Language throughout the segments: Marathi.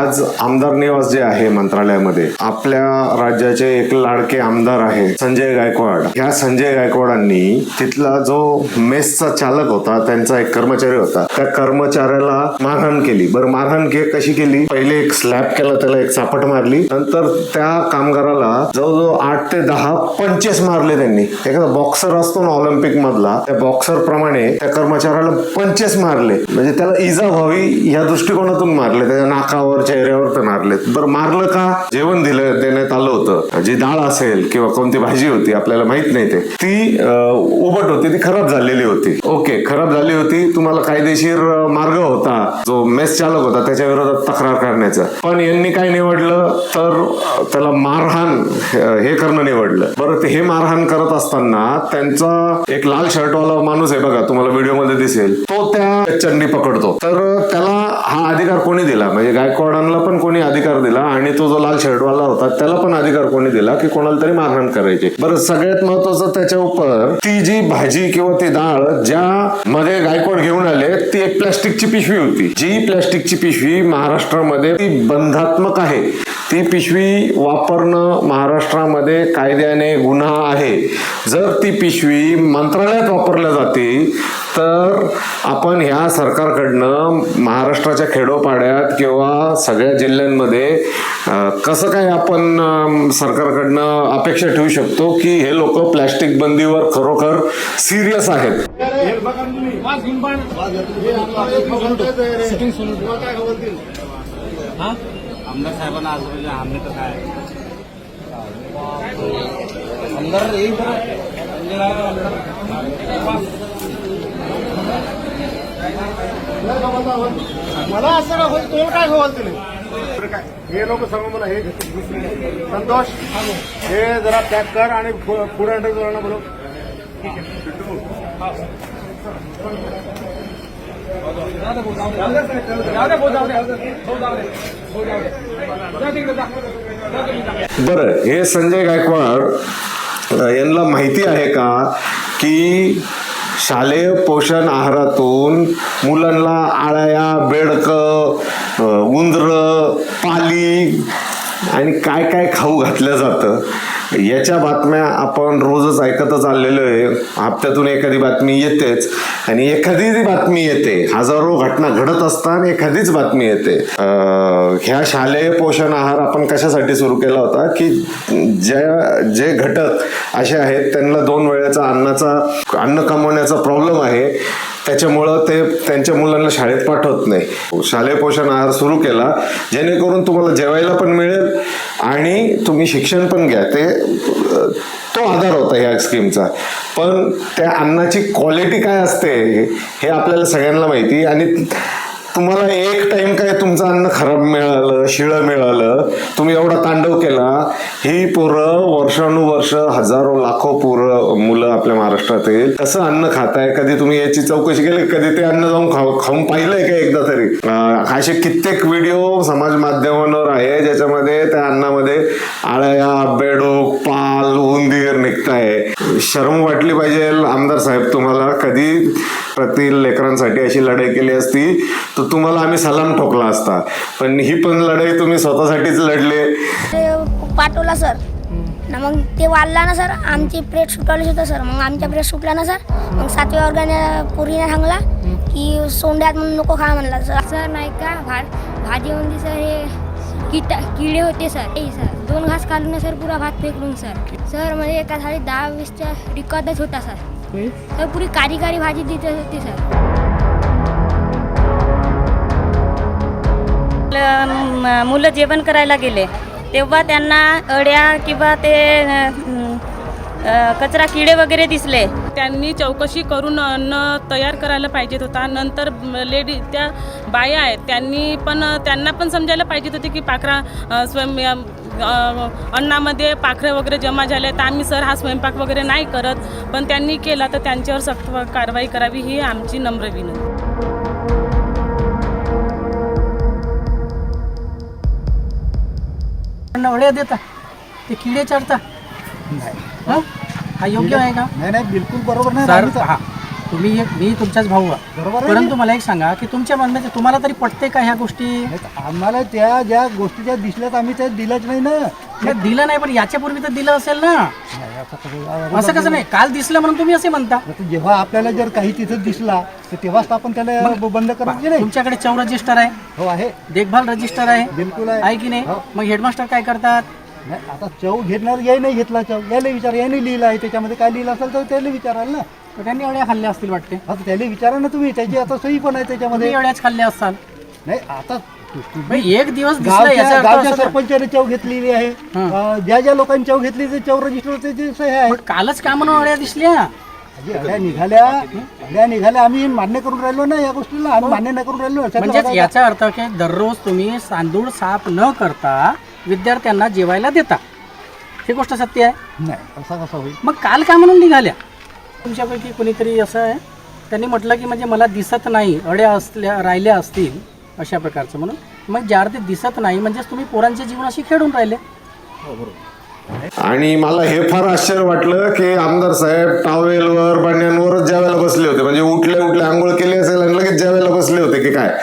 आज आमदार निवास जे आहे मंत्रालयामध्ये आपल्या राज्याचे एक लाडके आमदार आहे संजय गायकवाड. या संजय गायकवाडांनी तिथला जो मेसचा चालक होता त्यांचा एक कर्मचारी होता त्या कर्मचाऱ्याला मारहाण केली. बरं मारहाण के कशी केली? पहिले एक स्लॅब केला त्याला एक चापट मारली. नंतर त्या कामगाराला जवळजवळ आठ ते दहा पंचेस मारले त्यांनी. एखादा बॉक्सर असतो ना ऑलिम्पिक मधला त्या बॉक्सर प्रमाणे त्या कर्मचाऱ्याला पंचेस मारले. म्हणजे त्याला इजा व्हावी या दृष्टिकोनातून मारले त्याच्या नाकावर चेहऱ्यावर तर मारलेत. बरं मारलं का? जेवण दिलं देण्यात आलं होतं. जी डाळ असेल किंवा कोणती भाजी होती आपल्याला माहीत नाही ते. ती उबट होती ती खराब झालेली होती. ओके खराब झाली होती तुम्हाला कायदेशीर मार्ग होता. जो मेस चालक होता त्याच्या विरोधात तक्रार करण्याचा. पण यांनी काय निवडलं? तर त्याला मारहाण हे करणं निवडलं. बरं ते हे मारहाण करत असताना त्यांचा एक लाल शर्टवाला माणूस आहे बघा तुम्हाला व्हिडिओमध्ये दिसेल. तो त्या चंडी पकडतो. तर त्याला हा अधिकार कोणी दिला? म्हणजे गायकवाड गायकवाडांना पण कोणी अधिकार दिला आणि तो जो लाल शर्टवाला होता त्याला पण अधिकार कोणी दिला की कोणाला तरी मारहाण करायची. बरं सगळ्यात महत्वाचं त्याच्या उपर ती जी भाजी किंवा ती डाळ ज्या मध्ये गायकवाड घेऊन आले ती एक प्लास्टिकची पिशवी होती. जी प्लास्टिकची पिशवी महाराष्ट्रामध्ये ती बंधात्मक आहे. ती पिशवी वापरणं महाराष्ट्रामध्ये कायद्याने गुन्हा आहे. जर ती पिशवी मंत्रालयात वापरल्या जाते तर आपण ह्या सरकारकडनं महाराष्ट्राच्या खेडोपाड्यात किंवा सगळ्या जिल्ह्यांमध्ये कसं काय आपण सरकारकडनं अपेक्षा ठेवू शकतो की हे लोक प्लॅस्टिक बंदीवर खरोखर सिरियस आहेत? आमदार साहेबांना आज म्हणजे आम्ही तर काय? आमदार येईल मला असं ना होईल? तुम्हाला काय खवाल तुम्ही काय हे लोक सांगू मला हे घेतो संतोष हे जरा पॅक कर आणि पुढे जरा बोलो. बरं हे संजय गायकवाड यांना माहिती आहे का की शालेय पोषण आहारातून मुलांना आळ्या बेडक उंदरं पाली आणि काय काय खाऊ घातलं जातं. याच्या बातम्या आपण रोजच ऐकतच आलेलो आहे. हप्त्यातून एखादी बातमी येतेच आणि एखादी जी बातमी येते हजारो घटना घडत असताना एखादीच बातमी येते. ह्या शालेय पोषण आहार आपण कशासाठी सुरू केला होता? की ज्या जे घटक असे आहेत त्यांना दोन वेळेचा अन्नाचा अन्न कमवण्याचा प्रॉब्लेम आहे. त्याच्यामुळं ते त्यांच्या मुलांना शाळेत पाठवत नाही. शालेय पोषण आहार सुरू केला जेणेकरून तुम्हाला जेवायला पण मिळेल आणि तुम्ही शिक्षण पण घ्या. ते तो आधार होता ह्या स्कीमचा. पण त्या अन्नाची क्वालिटी काय असते हे आपल्याला सगळ्यांना माहिती आणि तुम्हाला एक टाइम काय तुमचं अन्न खराब मिळालं शिळं मिळालं तुम्ही एवढा तांडव केला ही पोरं वर्षानुवर्ष हजारो लाखो पोरं मुलं आपल्या महाराष्ट्रात येईल कसं अन्न खाताय? कधी तुम्ही याची चौकशी केली? कधी ते अन्न जाऊन खाऊ खाऊन पाहिलंय का एकदा तरी? असे कित्येक व्हिडिओ समाज माध्यमांवर आहे ज्याच्यामध्ये त्या अन्नामध्ये आळ्या बेडूक पाल उंदीर निघताय. शरम वाटली पाहिजे आमदार साहेब तुम्हाला. कधी प्रति लेकरांसाठी अशी लढाई केली असती तर तुम्हाला आम्ही सलाम ठोकला असता. पण ही पण लढाई तुम्ही स्वतःसाठीच लढले. ते पाठवला सर. ना मग ते वाढला ना सर. आमची प्लेट सुटवली होतं सर. मग आमच्या प्लेट सुटल्या ना सर. मग सातव्या वर्गाने पोरीने सांगला की सोंड्यात म्हणून नको खा म्हणला सर. सर नाही का? भा भाजीमध्ये सर हे किटा किडे होते सर. ए सर दोन घास खालून सर पुरा भात फेकलून सर. सर म्हणजे एका थाळी दहा वीसच्या रिकॉर्डच होता सर. सर पुरी कारी कारी भाजी देत होती सर। म- मुलं जेवण करायला गेले. तेव्हा त्यांना अड्या किंवा ते अं, अं, कचरा किडे वगैरे दिसले. त्यांनी चौकशी करून अन्न तयार करायला पाहिजेत होता. नंतर लेडी त्या बाया आहेत त्यांनी पण त्यांना पण समजायला पाहिजेत होते की पाखरा अ, स्वयं अन्नामध्ये पाखरे वगैरे जमा झाले तर आम्ही सर हा स्वयंपाक वगैरे नाही करत पण त्यांनी केला तर त्यांच्यावर सक्त कारवाई करावी ही आमची नम्र विनंती. नवड्या देता. ते किडे चढता. हं? हा योग्य आहे का? नाही नाही बिलकुल बरोबर नाही. हा. तुम्ही एक मी तुमचाच भाऊ आहे. बरोबर आहे परंतु मला एक सांगा की तुमच्या म्हणण्याचे तुम्हाला तरी पटते का ह्या गोष्टी? आम्हाला त्या ज्या गोष्टी ज्या दिसल्यात आम्ही त्या दिल्याच नाही ना. नाही, दिलं नाही पण याच्यापूर्वी तर दिलं असेल ना. नाही, असं कसं- असं कसं नाही काल दिसलं म्हणून तुम्ही असे म्हणता. आता जेव्हा आपल्याला जर काही तिथं दिसला तर तेव्हाच आपण त्याला ब- बंद करायचे नाही? तुमच्याकडे चौ रजिस्टर आहे. हो आहे. देखभाल रजिस्टर आहे. बिलकुल आहे. आहे की नाही? हो. मग हेडमास्टर काय करतात? नाही आता चव घेणार याही नाही घेतला चव. यायला विचार याने लिहिला आहे त्याच्यामध्ये काय लिहिलं असेल तर त्याला विचाराल ना. तर त्यांनी एवढ्या खाल्ल्या असतील वाटते. आता त्याला विचारा ना तुम्ही त्याची आता सही पण आहे त्याच्यामध्ये. तुम्ही एवढ्याच खाल्ल्या असताल नाही आता एक दिवस दिसलं गावच्या याचा अर्थ गावच्या असं का? सरपंचाने चव घेतलेली आहे. हं. अं, ज्या ज्या लोकांनी चव घेतली ते चव रजिस्टर त्याची सही आहे. पण कालच का म्हणून अळ्या दिसल्या. म्हणजे अड्या निघाल्या. अड्या निघाल्या. आम्ही मान्य करून राहिलो ना या गोष्टीला. आम्ही मान्य नाही करून राहिलो. म्हणजेच बघा- याचा अर्थ की दररोज तुम्ही तांदूळ साफ न करता विद्यार्थ्यांना जेवायला देता. ही गोष्ट सत्य आहे. नाही असा कसा होईल? मग काल का म्हणून निघाल्या. तुमच्यापैकी कोणीतरी असं आहे? त्यांनी म्हटलं की म्हणजे मला दिसत नाही अड्या असल्या राहिल्या असतील अशा प्रकारचं म्हणून. मग ज्या अर्थी दिसत नाही म्हणजेच तुम्ही पोरांचे जीवन अशी खेळून राहिले. आणि मला हे फार आश्चर्य वाटलं की आमदार साहेब टावेलवर बन्यांवरच ज्यावेळेला बसले होते म्हणजे उठले उठले आंघोळ केली असेल आणि लगेच ज्यावेळेला बसले होते की काय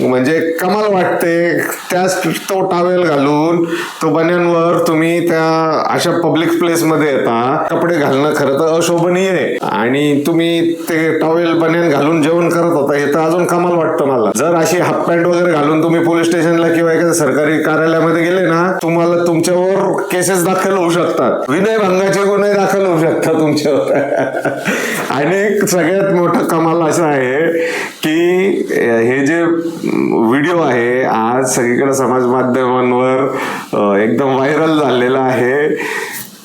म्हणजे कमाल वाटते. त्याच तो टावेल घालून तो बन्यांवर तुम्ही त्या अशा पब्लिक प्लेसमध्ये येता. कपडे घालणं खरं तर अशोभनीय आहे. आणि तुम्ही ते टॉवेल बन्यान घालून जेवण करत होता हे तर अजून कमाल वाटतं मला. जर अशी हाफ पॅन्ट वगैरे घालून तुम्ही पोलीस स्टेशनला किंवा एखाद्या सरकारी कार्यालयामध्ये गेले ना तुम्हाला तुमच्यावर केसेस दाखल होऊ शकतात. विनयभंगाचे गुन्हे दाखल होऊ शकतात तुमच्यावर. आणि सगळ्यात मोठं कमाल असं आहे की हे जे व्हिडिओ आहे. आज सगळीकडे समाज माध्यमांवर एकदम व्हायरल झालेला आहे.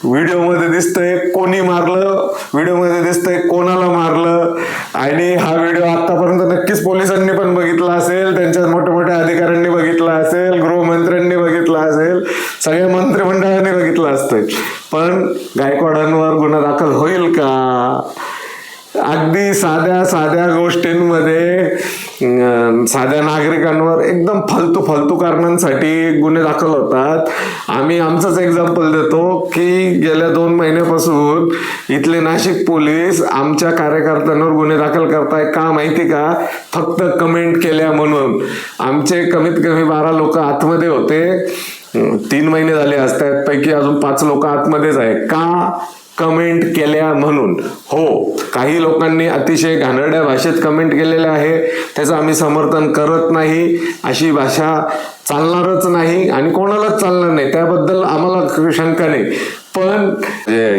व्हिडिओमध्ये दिसतंय कोणी मारलं व्हिडिओमध्ये दिसतंय कोणाला मारलं. आणि हा व्हिडिओ आतापर्यंत नक्कीच पोलिसांनी पण बघितला असेल त्यांच्या मोठ्या मोठ्या अधिकाऱ्यांनी बघितला असेल गृहमंत्र्यांनी बघितला असेल सगळ्या मंत्रिमंडळाने बघितलं असतंय. पण गायकवाडांवर गुन्हा दाखल होईल का? अगदी साध्या साध्या गोष्टींमध्ये Um, साध्या नागरिकांवर एकदम फालतू फालतू कारणांसाठी गुन्हे दाखल होतात. आम्ही आमचंच एक्झाम्पल देतो की गेल्या दोन महिन्यापासून इथले नाशिक पोलीस आमच्या कार्यकर्त्यांवर गुन्हे दाखल करताय का माहिती का? फक्त कमेंट केल्या म्हणून. आमचे कमीत कमी बारा लोक आतमध्ये होते. तीन महिने झाले असतात पैकी अजून पाच लोक आतमध्येच आहे का? कमेंट केल्या म्हणून. हो काही लोकांनी अतिशय घाणेरड्या भाषेत कमेंट केलेल्या आहे. त्याचं आम्ही समर्थन करत नाही. अशी भाषा चालणारच नाही आणि कोणालाच चालणार नाही. त्याबद्दल आम्हाला शंका नाही. पण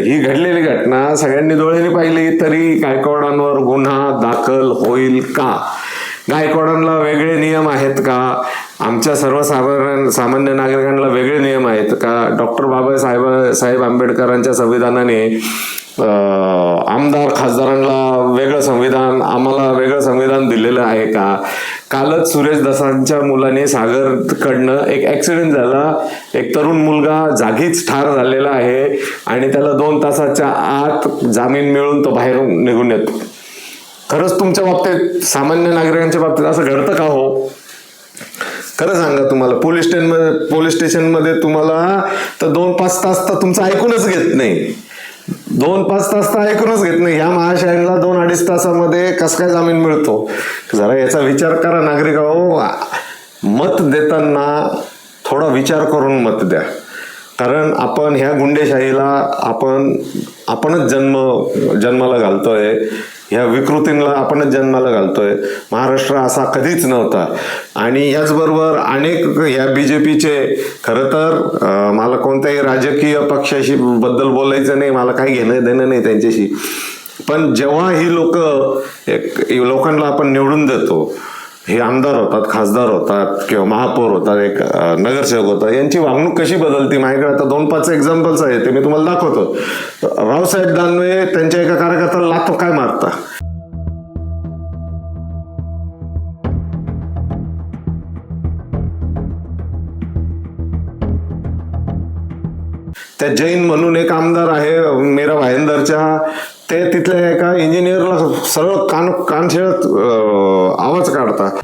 ही घडलेली घटना सगळ्यांनी डोळ्यांनी पाहिली तरी गायकवाडांवर गुन्हा दाखल होईल का? गायकवाडांना वेगळे नियम आहेत का? आमच्या सर्वसाधारण सामान्य नागरिकांना वेगळे नियम आहेत. का डॉक्टर बाबासाहेब साहेब आंबेडकरांच्या संविधानाने आमदार खासदारांना वेगळं संविधान आम्हाला वेगळं संविधान दिलेलं आहे का? कालच सुरेश दसांच्या मुलाने सागरकडनं एक ॲक्सिडेंट झाला. एक तरुण मुलगा जागीच ठार झालेला आहे आणि त्याला दोन तासाच्या आत जामीन मिळून तो बाहेर निघून येतो. खरंच तुमच्या बाबतीत सामान्य नागरिकांच्या बाबतीत असं घडतं का हो? खरं सांगा तुम्हाला पोलीस स्टेशनमध्ये पोलीस स्टेशनमध्ये तुम्हाला तर दोन पाच तास तर तुमचं ऐकूनच घेत नाही. दोन पाच तास तर ऐकूनच घेत नाही. ह्या महाशाळेला दोन अडीच तासामध्ये कस काय जामीन मिळतो? जरा याचा विचार करा नागरिक हो. मत देताना थोडा विचार करून मत द्या. कारण आपण ह्या गुंडेशाहीला आपण आपणच जन्म जन्माला घालतोय. ह्या विकृतींना आपणच जन्माला घालतोय. महाराष्ट्र असा कधीच नव्हता. आणि याचबरोबर अनेक ह्या बी जे पीचे खरं तर मला कोणत्याही राजकीय पक्षाशी बद्दल बोलायचं नाही मला काही घेणं देणं नाही त्यांच्याशी. पण जेव्हा ही लोक एक लोकांना आपण निवडून देतो हे आमदार होतात खासदार होतात किंवा महापौर होतात एक नगरसेवक होतात यांची वागणूक कशी बदलती माझ्याकडे आता दोन पाच एक्झाम्पल्स आहेत ते मी तुम्हाला दाखवतो. रावसाहेब दानवे त्यांच्या एका कार्यकर्त्याला लाथो काय मारता? त्या जैन म्हणून एक आमदार आहे मेरा भाईंदरच्या ते तिथल्या एका इंजिनियरला सरळ कान कानशिळत आवाज काढतात.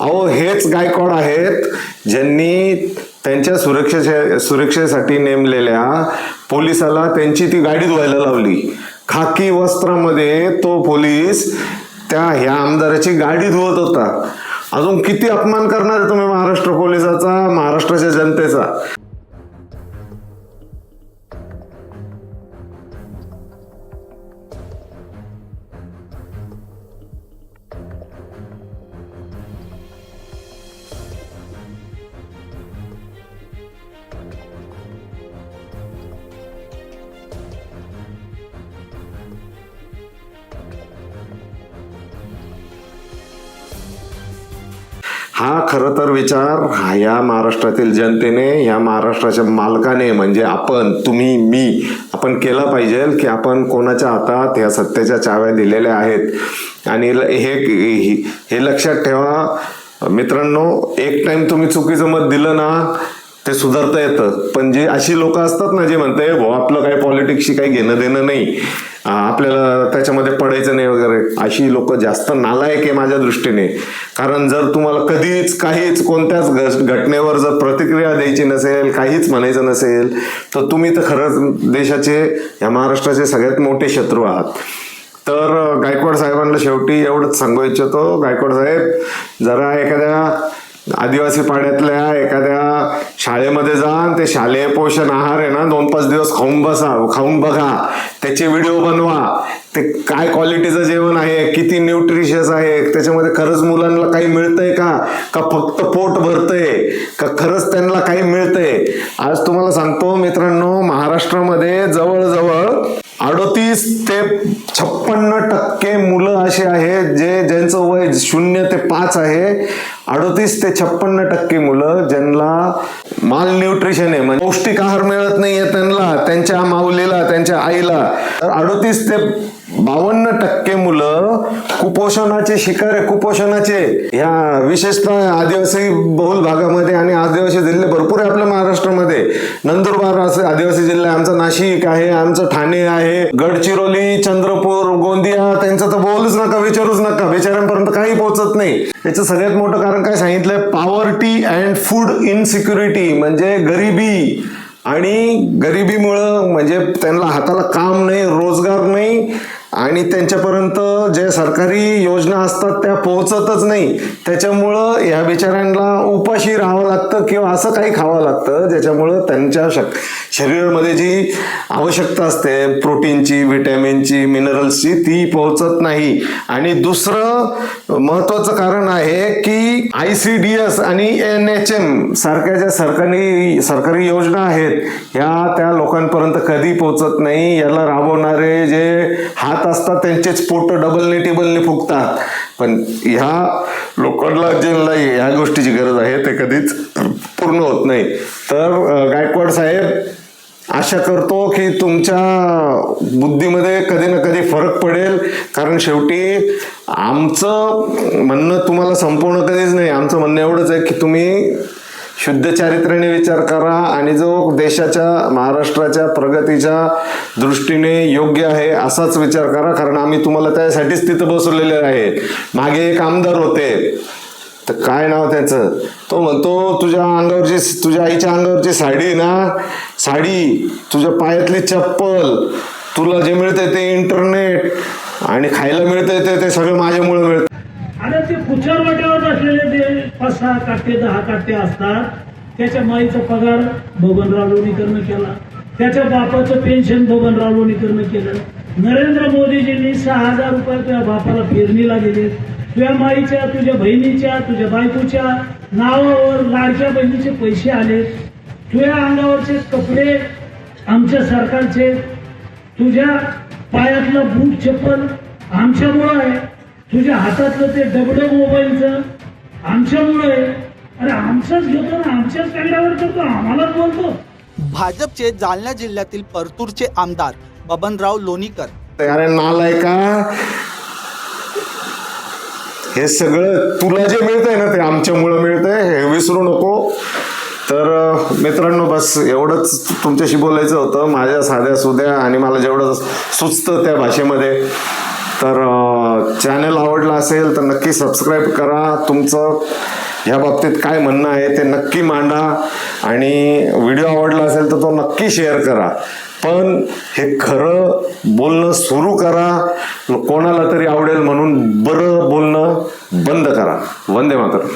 अहो हेच गायकवाड आहेत ज्यांनी त्यांच्या सुरक्षे सुरक्षेसाठी नेमलेल्या पोलिसाला त्यांची ती गाडी धुवायला लावली. खाकी वस्त्रामध्ये तो पोलीस त्या ह्या आमदाराची गाडी धुवत होता. अजून किती अपमान करणार तुम्ही महाराष्ट्र पोलिसाचा महाराष्ट्राच्या जनतेचा? हा खरं तर विचार ह्या या महाराष्ट्रातील जनतेने या महाराष्ट्राच्या मालकाने म्हणजे आपण तुम्ही मी आपण केला पाहिजे की आपण कोणाच्या हातात ह्या सत्तेच्या चाव्या दिलेल्या आहेत. आणि ल- हे हे- हे लक्षात ठेवा मित्रांनो एक टाइम तुम्ही चुकीचं मत दिलं ना ते सुधारता येतं. पण जे अशी लोक असतात ना जे म्हणते भाऊ आपलं काही पॉलिटिक्सशी काही घेणं देणं नाही. आपल्याला त्याच्यामध्ये पडायचं नाही वगैरे. अशी लोक जास्त नालायक आहे माझ्या दृष्टीने. कारण जर तुम्हाला कधीच काहीच कोणत्याच घटनेवर जर प्रतिक्रिया द्यायची नसेल काहीच म्हणायचं नसेल तर तुम्ही तर खरंच देशाचे या महाराष्ट्राचे सगळ्यात मोठे शत्रू आहात. तर गायकवाड साहेबांना शेवटी एवढंच सांगू इच्छितो. गायकवाड साहेब जरा एखाद्या आदिवासी पाड्यातल्या एखाद्या शाळेमध्ये जा ते शालेय पोषण आहार आहे ना दोन पाच दिवस खाऊन बसा खाऊन बघा. त्याचे व्हिडिओ बनवा. ते काय क्वालिटीचं जेवण आहे किती न्यूट्रिशियस आहे त्याच्यामध्ये खरंच मुलांना काही मिळतंय का? का फक्त पोट भरतंय? का खरंच त्यांना काही मिळतंय? आज तुम्हाला सांगतो मित्रांनो महाराष्ट्रामध्ये जवळजवळ तीस ते छप्पन्न टक्के मुलं असे आहेत जे ज्यांचं वय शून्य ते पाच आहे. अडतीस ते छप्पन्न टक्के मुलं ज्यांना माल न्यूट्रिशन आहे म्हणजे पौष्टिक आहार मिळत नाहीये त्यांना त्यांच्या माऊलीला त्यांच्या आईला. तर अडतीस ते बावन्न टक्के मुलं कुपोषणाचे शिकार आहे कुपोषणाचे. ह्या विशेषतः आदिवासी बहुल भागामध्ये आणि आदिवासी जिल्हे भरपूर आहे आपल्या महाराष्ट्रामध्ये. नंदुरबार असे आदिवासी जिल्हा आहे, आमचा नाशिक आहे आमचं ठाणे आहे गडचिरोली चंद्रपूर गोंदिया त्यांचा तर बोलूच नका विचारूच नका. बिचाऱ्यांपर्यंत काही पोहोचत नाही. याचं सगळ्यात मोठं कारण काय सांगितलंय? पॉवर्टी अँड फूड इनसिक्युरिटी म्हणजे गरिबी. आणि गरिबीमुळं म्हणजे त्यांना हाताला काम नाही रोजगार नाही आणि त्यांच्यापर्यंत जे सरकारी योजना असतात त्या पोहोचतच नाही. त्याच्यामुळं ह्या बिचाऱ्यांना उपाशी राहावं लागतं किंवा असं काही खावं लागतं ज्याच्यामुळं त्यांच्या शक शरीरामध्ये जी आवश्यकता असते प्रोटीनची व्हिटॅमिनची मिनरल्सची ती पोहोचत नाही. आणि दुसरं महत्वाचं कारण आहे की आय सी डी एस आणि एन एच एम सारख्या ज्या सरकारी सरकारी योजना आहेत ह्या त्या लोकांपर्यंत कधी पोहोचत नाही. याला राबवणारे जे हात असतात त्यांचेच पोट डबलने टेबलने फुगतात. पण ह्या लोकांना जे ह्या गोष्टीची गरज आहे ते कधीच पूर्ण होत नाही. तर गायकवाड साहेब आशा करतो की तुमच्या बुद्धीमध्ये कधी ना कधी फरक पडेल. कारण शेवटी आमचं म्हणणं तुम्हाला संपूर्ण कधीच नाही. आमचं म्हणणं एवढंच आहे की तुम्ही शुद्ध चारित्र्याने विचार करा आणि जो देशाच्या महाराष्ट्राच्या प्रगतीच्या दृष्टीने योग्य आहे असाच विचार करा. कारण आम्ही तुम्हाला त्यासाठीच तिथं बसवलेले आहे. मागे एक आमदार होते. तर काय नाव त्याचं? तो म्हणतो तुझ्या अंगावरची तुझ्या आईच्या अंगावरची साडी ना साडी तुझ्या पायातली चप्पल तुला जे मिळतंय ते इंटरनेट आणि खायला मिळतंय ते ते सगळं माझ्यामुळे मिळतं आणि ते कुचार वाट्यावर असलेले ते पाच सहा काटे दहा काटे असतात. त्याच्या माईचा पगार बबनराव लोणीकरनं केला. त्याच्या बापाचं पेन्शन बबनराव लोणीकरनं केलं. नरेंद्र मोदीजींनी सहा हजार रुपये त्या बापाला पेरणीला दिले तुझ्या माईच्या तुझ्या बहिणीच्या तुझ्या बायकोच्या नावावर लाडक्या बहिणीचे पैसे आले. तुझ्या अंगावरचे कपडे आमच्या सरकारचे. तुझ्या पायातलं बूट चप्पल आमच्यामुळं आहे. तुझ्या हातातलं ते डबडं मोबाईलचं आमच्यामुळं आहे. अरे आमचाच घेतो ना आमच्याच कागदावर करतो आम्हालाच बोलतो. भाजपचे जालना जिल्ह्यातील परतूरचे आमदार बबनराव लोणीकर. अरे नालाय का हे सगळं तुला जे मिळतंय ना ते आमच्यामुळं मिळतंय हे विसरू नको. तर मित्रांनो बस एवढंच तुमच्याशी बोलायचं होतं. माझ्या साध्या सुद्या आणि मला जेवढं सुचतं त्या भाषेमध्ये. तर चॅनल आवडला असेल तर नक्की सबस्क्राईब करा. तुमचं ह्या बाबतीत काय म्हणणं आहे ते नक्की मांडा. आणि व्हिडिओ आवडला असेल तर तो नक्की शेअर करा. पण हे खरं बोलणं सुरू करा. कोणाला तरी आवडेल म्हणून बरं बोलणं बंद करा. वंदे मातरम.